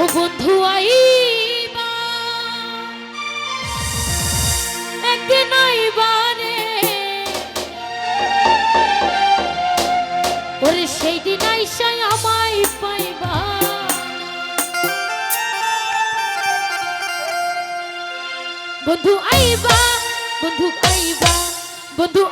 ও বন্ধু আইবা একদিন আইবা ওরে সেই দিন আইসাই আমায় পাইবা। বন্ধু আইবা বন্ধু আইবা, বন্ধু